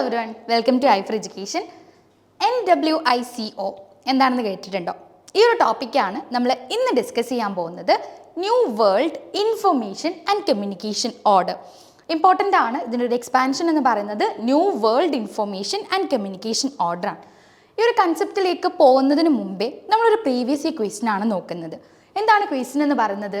Every one welcome to I for education N W I C O എന്താണെന്ന് കേട്ടിട്ടുണ്ടോ? ഈ ഒരു ടോപ്പിക്കാണ് നമ്മൾ ഇന്ന് ഡിസ്കസ് ചെയ്യാൻ പോകുന്നത് new world information and communication order important ആണ് ഇതിന്റെ ഒരു എക്സ്പാൻഷൻ എന്ന് പറയുന്നത് new world information and communication ഓർഡറാണ് ഈ ഒരു കൺസെപ്റ്റിലേക്ക് പോകുന്നതിന് മുമ്പേ നമ്മളൊരു പ്രീവിയസ് ഈ ക്വസ്റ്റിനാണ് ആണ് നോക്കുന്നത്. എന്താണ് ക്വസ്റ്റ്യൻ എന്ന് പറയുന്നത്?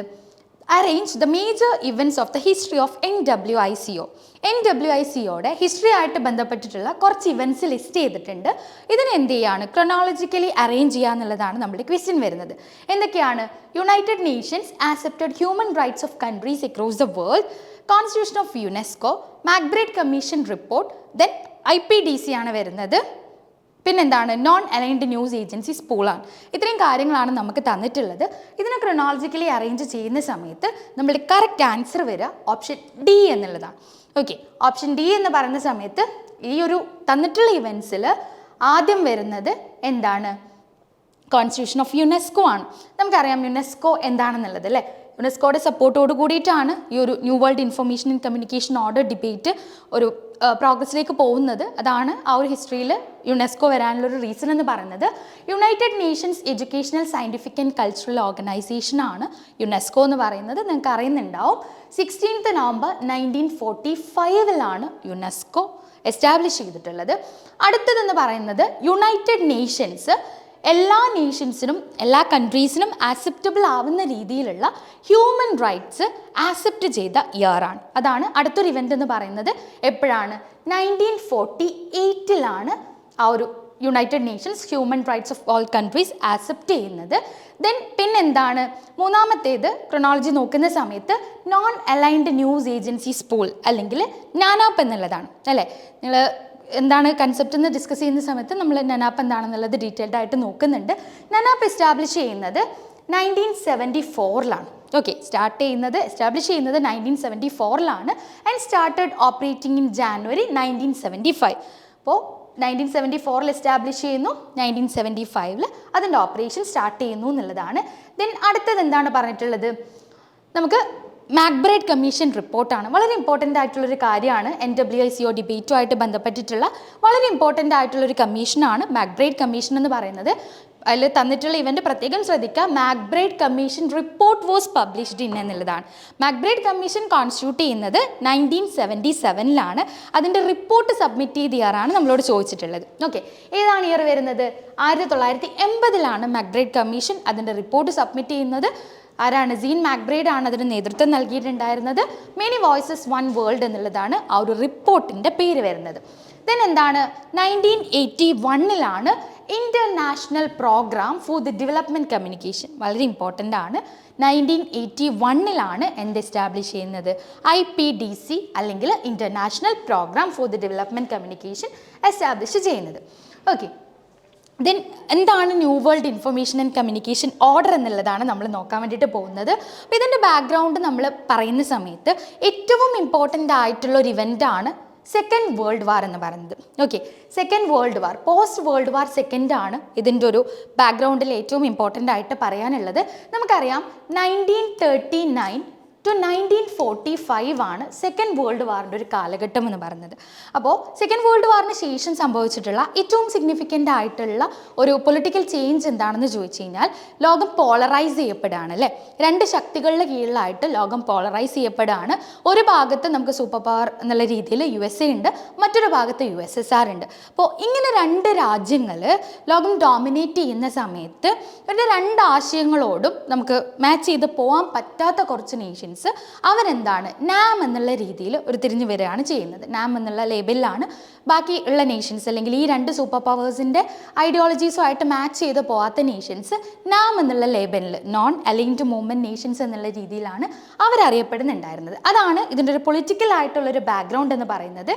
Arrange the major events of the history of N W I C O N W I C ഒയുടെ ഹിസ്റ്ററി ആയിട്ട് ബന്ധപ്പെട്ടിട്ടുള്ള കുറച്ച് ഇവന്റ്സ് ലിസ്റ്റ് ചെയ്തിട്ടുണ്ട്. ഇതിന് എന്ത് ചെയ്യാണ്? ക്രൊണോളജിക്കലി അറേഞ്ച് ചെയ്യുക എന്നുള്ളതാണ് നമ്മുടെ ക്വസ്റ്റ്യൻ വരുന്നത്. എന്തൊക്കെയാണ്? United Nations accepted human rights of countries across the world constitution of UNESCO MacBride commission report then I P D C ആണ് വരുന്നത്. പിന്നെന്താണ്? നോൺ അലൈൻഡ് ന്യൂസ് ഏജൻസീസ് പൂളാണ് ഇത്രയും കാര്യങ്ങളാണ് നമുക്ക് തന്നിട്ടുള്ളത്. ഇതിനെ ക്രൊണോളജിക്കലി അറേഞ്ച് ചെയ്യുന്ന സമയത്ത് നമ്മുടെ കറക്റ്റ് ആൻസർ വരിക ഓപ്ഷൻ ഡി എന്നുള്ളതാണ്. ഓക്കെ ഓപ്ഷൻ ഡി എന്ന് പറയുന്ന സമയത്ത് ഈ ഒരു തന്നിട്ടുള്ള ഇവൻസിൽ ആദ്യം വരുന്നത് എന്താണ്? കോൺസ്റ്റിറ്റ്യൂഷൻ ഓഫ് യുനെസ്കോ ആണ്. നമുക്കറിയാം യുനെസ്കോ എന്താണെന്നുള്ളത് അല്ലേ? യുനെസ്കോയുടെ സപ്പോർട്ടോട് കൂടിയിട്ടാണ് ഈ ഒരു new world information and communication order debate ഒരു പ്രോഗ്രസ്സിലേക്ക് പോകുന്നത് അതാണ് ആ ഒരു ഹിസ്റ്ററിയിൽ യുനെസ്കോ വരാനുള്ളൊരു റീസൺ എന്ന് പറയുന്നത്. United Nations educational scientific and cultural organisation ആണ് യുനെസ്കോ എന്ന് പറയുന്നത്. നിങ്ങൾക്ക് അറിയുന്നുണ്ടാവും. സിക്സ്റ്റീൻത്ത് നവംബർ നയന്റീൻ ഫോർട്ടി ഫൈവിലാണ് യുനെസ്കോ എസ്റ്റാബ്ലിഷ് ചെയ്തിട്ടുള്ളത്. അടുത്തതെന്ന് പറയുന്നത് യുണൈറ്റഡ് നേഷൻസ് എല്ലാ നേഷൻസിനും എല്ലാ കൺട്രീസിനും ആക്സെപ്റ്റബിൾ ആവുന്ന രീതിയിലുള്ള ഹ്യൂമൻ റൈറ്റ്സ് ആക്സെപ്റ്റ് ചെയ്ത ഇയറാണ് അതാണ് അടുത്തൊരു ഇവന്റ് എന്ന് പറയുന്നത്. എപ്പോഴാണ്? നയന്റീൻ ഫോർട്ടി എയ്റ്റിലാണ് ആ ഒരു United Nations human rights of all countries accept ചെയ്യുന്നത്. ദെൻ പിന്നെന്താണ്? മൂന്നാമത്തേത് ക്രൊണോളജി നോക്കുന്ന സമയത്ത് non aligned news agencies pool അല്ലെങ്കിൽ നാനാപ്പ് എന്നുള്ളതാണ്. അല്ലേ? നിങ്ങൾ എന്താണ് കൺസെപ്റ്റ് എന്ന് ഡിസ്കസ് ചെയ്യുന്ന സമയത്ത് നമ്മൾ നനാപ്പ് എന്താണെന്നുള്ളത് ഡീറ്റെയിൽഡ് ആയിട്ട് നോക്കുന്നുണ്ട്. നനാപ്പ് എസ്റ്റാബ്ലിഷ് ചെയ്യുന്നത് നയന്റീൻ സെവന്റി ഫോറിലാണ് ഓക്കെ സ്റ്റാർട്ട് ചെയ്യുന്നത് എസ്റ്റാബ്ലിഷ് ചെയ്യുന്നത് nineteen seventy ഫോറിലാണ് and started operating in January nineteen seventy five അപ്പോൾ നയന്റീൻ സെവന്റി ഫോറിൽ എസ്റ്റാബ്ലിഷ് ചെയ്യുന്നു നയന്റീൻ സെവന്റി ഫൈവിൽ അതിന്റെ ഓപ്പറേഷൻ സ്റ്റാർട്ട് ചെയ്യുന്നു എന്നുള്ളതാണ്. ദെൻ അടുത്തത് എന്താണ് പറഞ്ഞിട്ടുള്ളത്? നമുക്ക് മാക്ബ്രൈഡ് കമ്മീഷൻ റിപ്പോർട്ടാണ്. വളരെ ഇമ്പോർട്ടന്റ് ആയിട്ടുള്ളൊരു കാര്യമാണ് N W I C O ഡിബേറ്റുമായിട്ട് ബന്ധപ്പെട്ടിട്ടുള്ള വളരെ ഇമ്പോർട്ടന്റ് ആയിട്ടുള്ളൊരു കമ്മീഷനാണ് മാക്ബ്രേഡ് കമ്മീഷൻ എന്ന് പറയുന്നത്. അതിൽ തന്നിട്ടുള്ള ഇവന്റ് പ്രത്യേകം ശ്രദ്ധിക്കുക. MacBride commission report was published in എന്നുള്ളതാണ്. മാക്ബ്രേഡ് കമ്മീഷൻ കോൺസ്റ്റിറ്റ്യൂട്ട് ചെയ്യുന്നത് നയന്റീൻ സെവന്റി സെവനിലാണ് അതിന്റെ റിപ്പോർട്ട് സബ്മിറ്റ് ചെയ്ത ഇയറാണ് നമ്മളോട് ചോദിച്ചിട്ടുള്ളത്. ഓക്കെ ഏതാണ് ഇയർ വരുന്നത്? ആയിരത്തി തൊള്ളായിരത്തി എൺപതിലാണ് മാക്ബ്രൈഡ് കമ്മീഷൻ അതിന്റെ റിപ്പോർട്ട് സബ്മിറ്റ് ചെയ്യുന്നത്. ആരാണ്? സീൻ മാക്ബ്രേഡ് ആണ് അതിന് നേതൃത്വം നൽകിയിട്ടുണ്ടായിരുന്നത്. മെനി വോയിസസ് വൺ വേൾഡ് എന്നുള്ളതാണ് ആ ഒരു റിപ്പോർട്ടിന്റെ പേര് വരുന്നത്. ദെൻ എന്താണ്? Nineteen eighty വണ്ണിലാണ് international programme for the development communication വളരെ ഇമ്പോർട്ടന്റ് ആണ്. നയന്റീൻ എയ്റ്റി വണ്ണിലാണ് എന്ത് എസ്റ്റാബ്ലിഷ് ചെയ്യുന്നത്. ഐ പി ഡി സി അല്ലെങ്കിൽ international programme for the development communication establish ചെയ്യുന്നത്. ഓക്കെ ദെൻ എന്താണ് new world information and communication order എന്നുള്ളതാണ് നമ്മൾ നോക്കാൻ വേണ്ടിയിട്ട് പോകുന്നത്. അപ്പോൾ ഇതിന്റെ ബാക്ക്ഗ്രൗണ്ട് നമ്മൾ പറയുന്ന സമയത്ത് ഏറ്റവും ഇമ്പോർട്ടന്റ് ആയിട്ടുള്ള ഒരു ഇവന്റാണ് സെക്കൻഡ് വേൾഡ് വാർ എന്ന് പറയുന്നത്. Okay second world war post world war second ആണ് ഇതിന്റെ ഒരു ബാക്ക്ഗ്രൗണ്ടിൽ ഏറ്റവും ഇമ്പോർട്ടന്റ് ആയിട്ട് പറയാനുള്ളത്. നമുക്കറിയാം nineteen thirty nine to nineteen forty five ആണ് സെക്കൻഡ് വേൾഡ് വാറിന്റെ ഒരു കാലഘട്ടം എന്ന് പറയുന്നത്. അപ്പോൾ സെക്കൻഡ് വേൾഡ് വാറിന് ശേഷം സംഭവിച്ചിട്ടുള്ള ഏറ്റവും സിഗ്നിഫിക്കന്റ് ആയിട്ടുള്ള ഒരു പൊളിറ്റിക്കൽ ചേഞ്ച് എന്താണെന്ന് ചോദിച്ചു കഴിഞ്ഞാൽ ലോകം പോളറൈസ് ചെയ്യപ്പെടുകയാണ് അല്ലേ? രണ്ട് ശക്തികളുടെ കീഴിലായിട്ട് ലോകം പോളറൈസ് ചെയ്യപ്പെടുകയാണ്. ഒരു ഭാഗത്ത് നമുക്ക് സൂപ്പർ പവർ എന്നുള്ള രീതിയിൽ യു എസ് എ ഉണ്ട് മറ്റൊരു ഭാഗത്ത് യു എസ് എസ് ആർ ഉണ്ട്. അപ്പോൾ ഇങ്ങനെ രണ്ട് രാജ്യങ്ങൾ ലോകം ഡോമിനേറ്റ് ചെയ്യുന്ന സമയത്ത് ഇവരുടെ രണ്ട് ആശയങ്ങളോടും നമുക്ക് മാച്ച് ചെയ്ത് പോകാൻ പറ്റാത്ത കുറച്ച് നേഷൻസ് അവരെന്താണ്? നാം എന്നുള്ള രീതിയിൽ ഒരു തിരിഞ്ഞു വരികയാണ് ചെയ്യുന്നത്. നാം എന്നുള്ള ലേബലിലാണ് ബാക്കി ഉള്ള നേഷൻസ് അല്ലെങ്കിൽ ഈ രണ്ട് സൂപ്പർ പവേഴ്സിന്റെ ഐഡിയോളജീസുമായിട്ട് മാച്ച് ചെയ്ത് പോകാത്ത നേഷൻസ് നാം എന്നുള്ള ലേബലിൽ നോൺ അലൈൻഡ് മൂവ്മെന്റ് നേഷൻസ് എന്നുള്ള രീതിയിലാണ് അവരറിയപ്പെടുന്നുണ്ടായിരുന്നത്. അതാണ് ഇതിന്റെ ഒരു പൊളിറ്റിക്കൽ ആയിട്ടുള്ളൊരു ബാക്ക്ഗ്രൗണ്ട് എന്ന് പറയുന്നത്.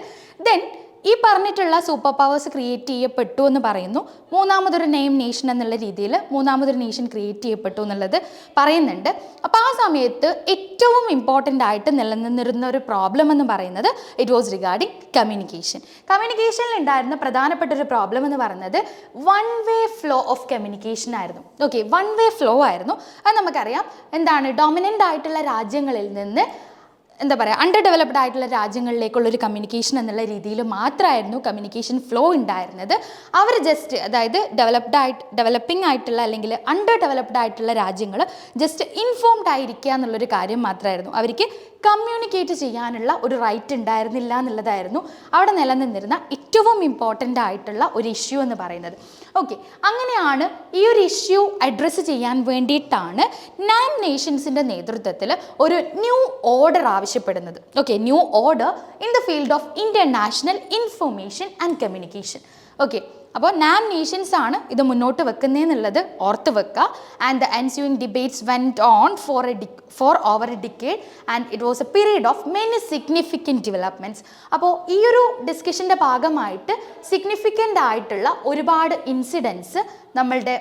ദെൻ ഈ പറഞ്ഞിട്ടുള്ള സൂപ്പർ പവേഴ്സ് ക്രിയേറ്റ് ചെയ്യപ്പെട്ടു എന്ന് പറയുന്നു. മൂന്നാമതൊരു നെയിം നേഷൻ എന്നുള്ള രീതിയിൽ മൂന്നാമതൊരു നേഷൻ ക്രിയേറ്റ് ചെയ്യപ്പെട്ടു എന്നുള്ളത് പറയുന്നുണ്ട്. അപ്പോൾ ആ സമയത്ത് ഏറ്റവും ഇമ്പോർട്ടന്റ് ആയിട്ട് നിലനിന്നിരുന്ന ഒരു പ്രോബ്ലം എന്ന് പറയുന്നത് ഇറ്റ് വാസ് റിഗാർഡിങ് കമ്മ്യൂണിക്കേഷൻ കമ്മ്യൂണിക്കേഷനിൽ ഉണ്ടായിരുന്ന പ്രധാനപ്പെട്ട ഒരു പ്രോബ്ലം എന്ന് പറയുന്നത് one way flow of communication ആയിരുന്നു. ഓക്കെ വൺ വേ ഫ്ലോ ആയിരുന്നു. അത് നമുക്കറിയാം. എന്താണ്? ഡൊമിനന്റ് ആയിട്ടുള്ള രാജ്യങ്ങളിൽ നിന്ന് എന്താ പറയുക അണ്ടർ ഡെവലപ്ഡ് ആയിട്ടുള്ള രാജ്യങ്ങളിലേക്കുള്ള ഒരു കമ്മ്യൂണിക്കേഷൻ എന്നുള്ള രീതിയിൽ മാത്രമായിരുന്നു കമ്മ്യൂണിക്കേഷൻ ഫ്ലോ ഉണ്ടായിരുന്നത്. അവർ ജസ്റ്റ് അതായത് ഡെവലപ്ഡ് ആയിട്ട് ഡെവലപ്പിംഗ് ആയിട്ടുള്ള അല്ലെങ്കിൽ അണ്ടർ ഡെവലപ്ഡ് ആയിട്ടുള്ള രാജ്യങ്ങൾ ജസ്റ്റ് ഇൻഫോംഡ് ആയിരിക്കുക എന്നുള്ളൊരു കാര്യം മാത്രമായിരുന്നു അവർക്ക് കമ്മ്യൂണിക്കേറ്റ് ചെയ്യാനുള്ള ഒരു റൈറ്റ് ഉണ്ടായിരുന്നില്ല എന്നുള്ളതായിരുന്നു അവിടെ നിലനിന്നിരുന്ന ഏറ്റവും ഇമ്പോർട്ടന്റ് ആയിട്ടുള്ള ഒരു ഇഷ്യൂ എന്ന് പറയുന്നത്. ഓക്കെ അങ്ങനെയാണ് ഈ ഒരു ഇഷ്യൂ അഡ്രസ്സ് ചെയ്യാൻ വേണ്ടിയിട്ടാണ് നയൻ നേഷൻസിന്റെ നേതൃത്വത്തിൽ ഒരു ന്യൂ ഓർഡർ ആവശ്യപ്പെടുന്നത്. Okay new order in the field of international information and communication okay അപ്പോൾ നാം നേഷൻസ് ആണ് ഇത് മുന്നോട്ട് വെക്കുന്നതെന്നുള്ളത് ഓർത്ത് വെക്കുക. And the ensuing debates went on for a D for over a decade and it was a period of many significant developments അപ്പോൾ ഈ ഒരു ഡിസ്കഷന്റെ ഭാഗമായിട്ട് സിഗ്നിഫിക്കന്റ് ആയിട്ടുള്ള ഒരുപാട് ഇൻസിഡൻസ് നമ്മളുടെ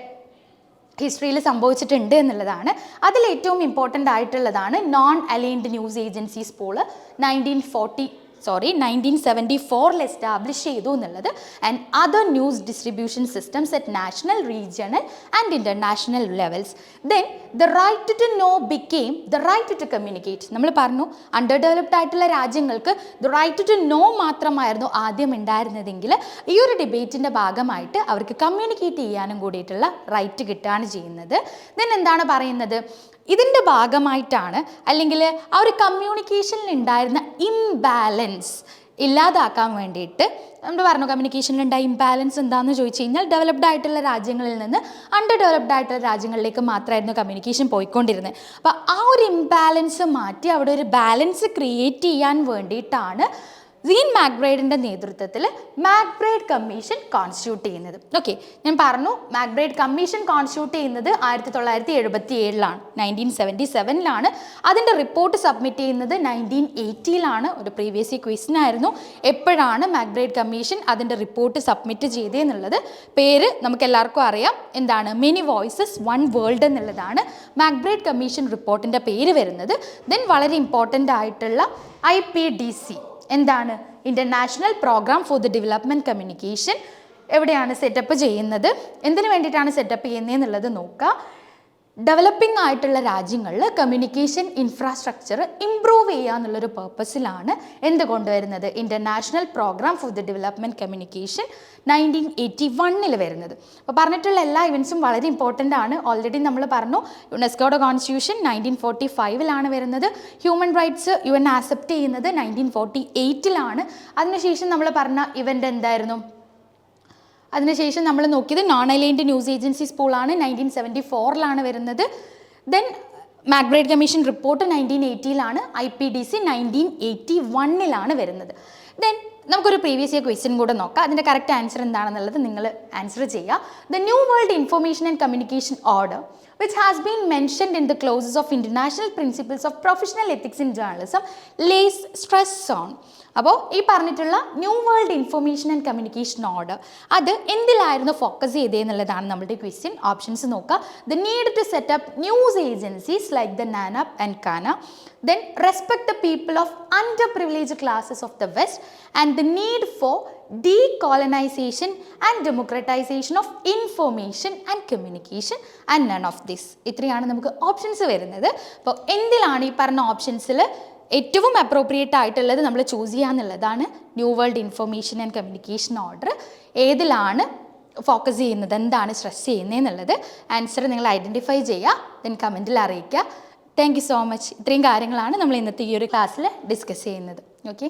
ഹിസ്റ്ററിയിൽ സംഭവിച്ചിട്ടുണ്ട് എന്നുള്ളതാണ്. അതിൽ ഏറ്റവും ഇമ്പോർട്ടന്റ് ആയിട്ടുള്ളതാണ് non aligned news agencies pool nineteen forty sorry nineteen seventy ഫോറിൽ എസ്റ്റാബ്ലിഷ് ചെയ്തു എന്നുള്ളത്. And other news distribution systems at national regional and international levels then the right to know became the right to communicate നമ്മൾ പറഞ്ഞു under developed ആയിട്ടുള്ള രാജ്യങ്ങൾക്ക് the right to no മാത്രമായിരുന്നു ആദ്യം ഉണ്ടായിരുന്നതെങ്കിൽ ഈ ഒരു ഡിബേറ്റിന്റെ ഭാഗമായിട്ട് അവർക്ക് കമ്മ്യൂണിക്കേറ്റ് ചെയ്യാനും കൂടിയിട്ടുള്ള റൈറ്റ് കിട്ടുകയാണ് ചെയ്യുന്നത്. ദെൻ എന്താണ് പറയുന്നത്? ഇതിന്റെ ഭാഗമായിട്ടാണ് അല്ലെങ്കിൽ ആ ഒരു കമ്മ്യൂണിക്കേഷനിൽ ഉണ്ടായിരുന്ന ഇംബാലൻസ് ഇല്ലാതാക്കാൻ വേണ്ടിയിട്ട് നമ്മൾ പറഞ്ഞു കമ്മ്യൂണിക്കേഷനിൽ ഉണ്ടായ ഇംബാലൻസ് എന്താണെന്ന് ചോദിച്ചു കഴിഞ്ഞാൽ ഡെവലപ്ഡ് ആയിട്ടുള്ള രാജ്യങ്ങളിൽ നിന്ന് അണ്ടർ ഡെവലപ്ഡ് ആയിട്ടുള്ള രാജ്യങ്ങളിലേക്ക് മാത്രമായിരുന്നു കമ്മ്യൂണിക്കേഷൻ പോയിക്കൊണ്ടിരുന്നത്. അപ്പോൾ ആ ഒരു ഇംബാലൻസ് മാറ്റി അവിടെ ഒരു ബാലൻസ് ക്രിയേറ്റ് ചെയ്യാൻ വേണ്ടിയിട്ടാണ് സീൻ മാക്ബ്രൈഡിന്റെ നേതൃത്വത്തിൽ മാക്ബ്രൈഡ് കമ്മീഷൻ കോൺസ്റ്റിറ്റ്യൂട്ട് ചെയ്യുന്നത്. ഓക്കെ ഞാൻ പറഞ്ഞു മാക്ബ്രൈഡ് കമ്മീഷൻ കോൺസ്റ്റിറ്റ്യൂട്ട് ചെയ്യുന്നത് ആയിരത്തി തൊള്ളായിരത്തി എഴുപത്തി ഏഴിലാണ് നയന്റീൻ സെവന്റി സെവനിലാണ് അതിന്റെ റിപ്പോർട്ട് സബ്മിറ്റ് ചെയ്യുന്നത് നയന്റീൻ എയ്റ്റിയിലാണ് ഒരു പ്രീവിയസ് ക്വസ്റ്റൻ ആയിരുന്നു. എപ്പോഴാണ് മാക്ബ്രൈഡ് കമ്മീഷൻ അതിന്റെ റിപ്പോർട്ട് സബ്മിറ്റ് ചെയ്തതെന്നുള്ളത് പേര് നമുക്ക് എല്ലാവർക്കും അറിയാം. എന്താണ്? മെനി വോയിസസ് വൺ വേൾഡ് എന്നുള്ളതാണ് മാക്ബ്രൈഡ് കമ്മീഷൻ റിപ്പോർട്ടിന്റെ പേര് വരുന്നത്. ദെൻ വളരെ ഇമ്പോർട്ടന്റ് ആയിട്ടുള്ള ഐ പി ഡി സി എന്താണ്? International programme for the development communication എവിടെയാണ് സെറ്റപ്പ് ചെയ്യുന്നത്? എന്തിനു വേണ്ടിയിട്ടാണ് സെറ്റപ്പ് ചെയ്യുന്നത് എന്നുള്ളത് നോക്കുക ഡെവലപ്പിംഗ് ആയിട്ടുള്ള രാജ്യങ്ങളിൽ കമ്മ്യൂണിക്കേഷൻ ഇൻഫ്രാസ്ട്രക്ചർ ഇംപ്രൂവ് ചെയ്യുക എന്നുള്ളൊരു പേർപ്പസിലാണ് എന്ത് കൊണ്ടുവരുന്നത്? International programme for the development communication nineteen eighty വണ്ണിൽ വരുന്നത്. അപ്പോൾ പറഞ്ഞിട്ടുള്ള എല്ലാ ഇവൻസും വളരെ ഇമ്പോർട്ടന്റ് ആണ്. ഓൾറെഡി നമ്മൾ പറഞ്ഞു യുനെസ്കോയുടെ കോൺസ്റ്റിറ്റ്യൂഷൻ നയന്റീൻ ഫോർട്ടി ഫൈവിലാണ് വരുന്നത്. Human rights U N accept ചെയ്യുന്നത് നയന്റീൻ ഫോർട്ടി എയ്റ്റിലാണ് അതിനുശേഷം നമ്മൾ പറഞ്ഞ ഇവന്റ് എന്തായിരുന്നു? അതിനുശേഷം നമ്മൾ നോക്കിയത് നോൺ അലൈൻഡ് ന്യൂസ് ഏജൻസീസ് പൂളാണ് നയന്റീൻ സെവന്റി ഫോറിലാണ് വരുന്നത്. Then MacBride commission report nineteen എയ്റ്റിയിലാണ് I P D C nineteen eighty വണ്ണിലാണ് വരുന്നത്. ദെൻ നമുക്കൊരു പ്രീവിയസ് ഇയർ ക്വസ്റ്റ്യൻ കൂടെ നോക്കാം. അതിന്റെ കറക്റ്റ് ആൻസർ എന്താണെന്നുള്ളത് നിങ്ങൾ ആൻസർ ചെയ്യുക. The new world information and communication order which has been mentioned in the clauses of international principles of professional ethics in journalism lays stress on. അപ്പോൾ ഈ പറഞ്ഞിട്ടുള്ള new world information and communication order അത് എന്തിലായിരുന്നു focus ചെയ്തതെന്നുള്ളതാണ് നമ്മുടെ question options നോക്കുക the need to set up news agencies like the NANAP and കാന then respect the people of under privilege classes of the West and the need for decolonization and democratisation of information and communication and none of this ഇത്രയാണ് നമുക്ക് options വരുന്നത്. അപ്പോൾ എന്തിലാണ് ഈ പറഞ്ഞ ഓപ്ഷൻസിൽ ഏറ്റവും appropriate ആയിട്ടുള്ളത് നമ്മൾ choose ചെയ്യാന്നുള്ളതാണ് new world information and communication order ഏതിലാണ് ഫോക്കസ് ചെയ്യുന്നത്? എന്താണ് സ്ട്രെസ് ചെയ്യുന്നത് എന്നുള്ളത്? ആൻസർ നിങ്ങൾ ഐഡന്റിഫൈ ചെയ്യുക ദെൻ കമന്റിൽ അറിയിക്കുക. താങ്ക് യു സോ മച്ച് ഇത്രയും കാര്യങ്ങളാണ് നമ്മൾ ഇന്നത്തെ ഈ ഒരു ക്ലാസ്സിൽ ഡിസ്കസ് ചെയ്യുന്നത്. ഓക്കെ